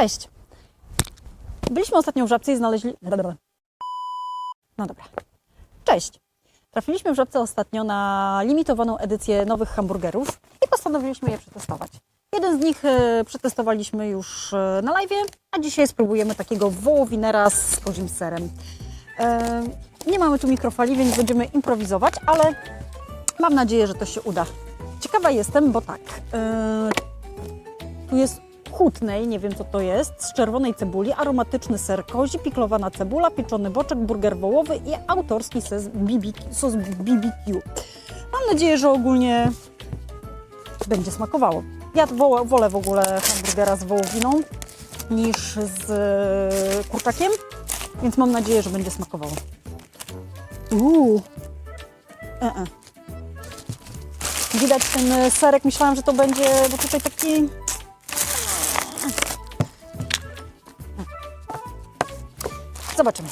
Cześć. Byliśmy ostatnio w Żabce i znaleźli... No dobra. Cześć. Trafiliśmy w Żabce ostatnio na limitowaną edycję nowych hamburgerów i postanowiliśmy je przetestować. Jeden z nich e, przetestowaliśmy już e, na live, a dzisiaj spróbujemy takiego wołowinera z kozim serem. E, nie mamy tu mikrofali, więc będziemy improwizować, ale mam nadzieję, że to się uda. Ciekawa jestem, bo tak, tu jest hutnej, nie wiem co to jest, z czerwonej cebuli, aromatyczny ser kozi, piklowana cebula, pieczony boczek, burger wołowy i autorski sos BBQ. Sos BBQ. Mam nadzieję, że ogólnie będzie smakowało. Ja wolę w ogóle hamburgera z wołowiną niż z e, kurczakiem, więc mam nadzieję, że będzie smakowało. Uuu. E -e. Widać ten serek, myślałam, że to będzie, bo tutaj taki Zobaczymy.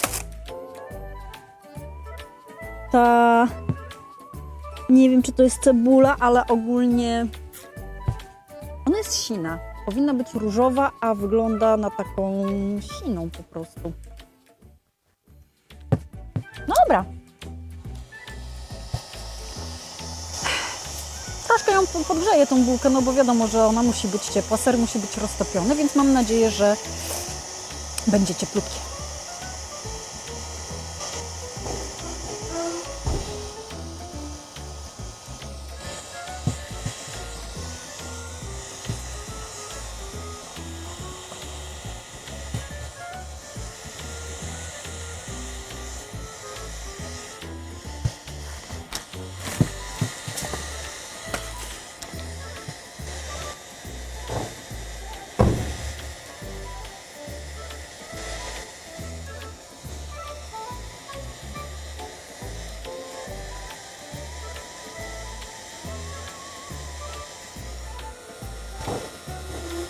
Ta. Nie wiem, czy to jest cebula, ale ogólnie. Ona jest sina. Powinna być różowa, a wygląda na taką siną po prostu. No dobra. Troszkę ją po- podgrzeję tą bułkę, no bo wiadomo, że ona musi być ciepła, ser musi być roztopiony, więc mam nadzieję, że będzie cieplutkie.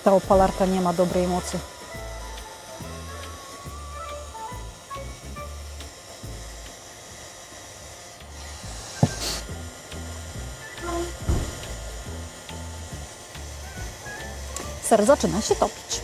Ta opalarka nie ma dobrej mocy. Ser zaczyna się topić.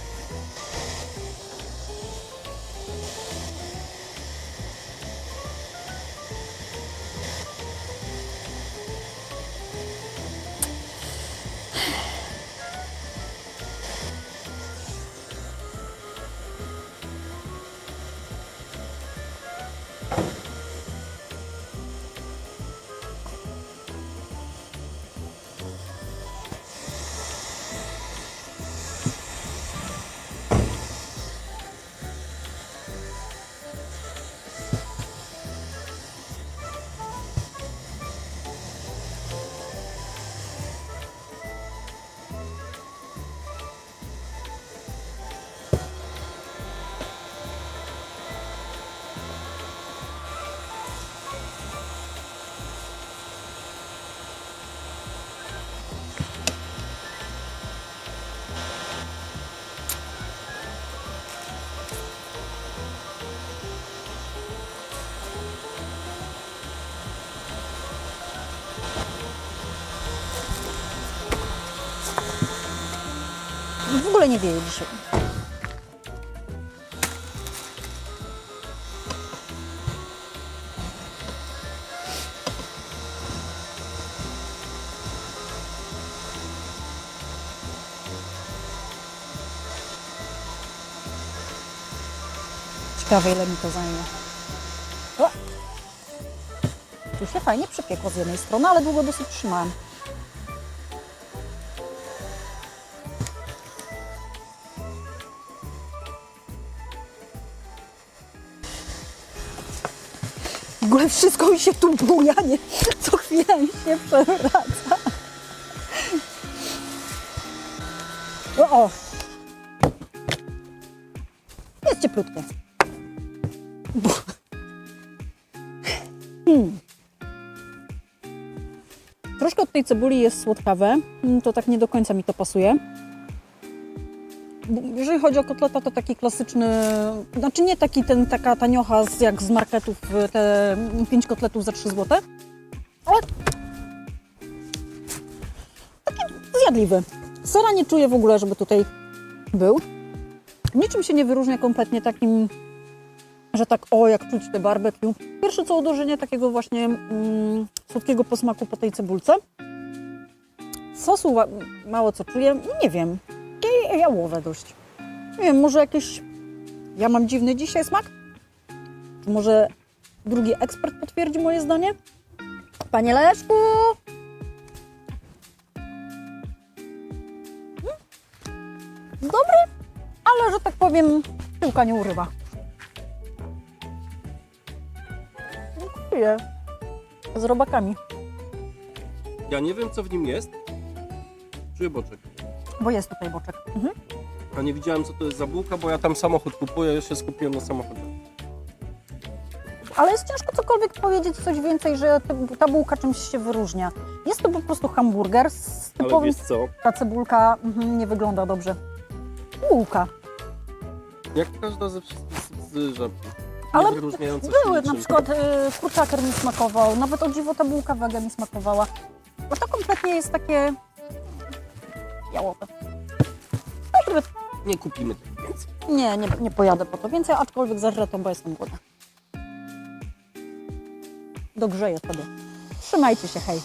W ogóle nie wieje dzisiaj. Ciekawe ile mi to zajmie. O! Tu się fajnie przypiekło z jednej strony, ale długo dosyć trzymałem. W ogóle wszystko mi się tu buja, nie? Co chwilę mi się przewraca. O, o. Jest cieplutkie. Hmm. Troszkę od tej cebuli jest słodkawe. Mm, To tak nie do końca mi to pasuje. Jeżeli chodzi o kotleta, to taki klasyczny, znaczy nie taki ten, taka taniocha z, jak z marketów, te 5 kotletów za 3 zł, ale taki zjadliwy. Sera nie czuję w ogóle, żeby tutaj był. Niczym się nie wyróżnia kompletnie takim, że tak o, jak czuć te barbecue. Pierwsze co uderzenie takiego właśnie mm, słodkiego posmaku po tej cebulce. Sosu mało co czuję, nie wiem. I jałowe dość. Nie wiem, może jakieś... Ja mam dziwny dzisiaj smak? Może drugi ekspert potwierdzi moje zdanie? Panie Leszku! Mm. Dobry, ale że tak powiem, piłka nie urywa. Dziękuję. Z robakami, Ja nie wiem, co w nim jest. Czuję boczek. Bo jest tutaj boczek. Mhm. A nie widziałem, co to jest za bułka, bo ja tam samochód kupuję, ja się skupiłem na samochodzie. Ale jest ciężko cokolwiek powiedzieć coś więcej, że te- ta bułka czymś się wyróżnia. Jest to po prostu hamburger z Ale typowym... wiesz co? Ta cebulka mhm, nie wygląda dobrze. Bułka. Jak każda ze wszystkich z-. Ale nie wyróżniająca się Były, na niczym. przykład y, kurczaker mi smakował, nawet o dziwo ta bułka wege mi smakowała. Bo to kompletnie jest takie jałowe. Dobry. Nie kupimy tego więcej. Nie, nie, nie pojadę po to więcej, aczkolwiek zażrę to, bo jestem głodna. Dogrzeję sobie. Trzymajcie się, hej.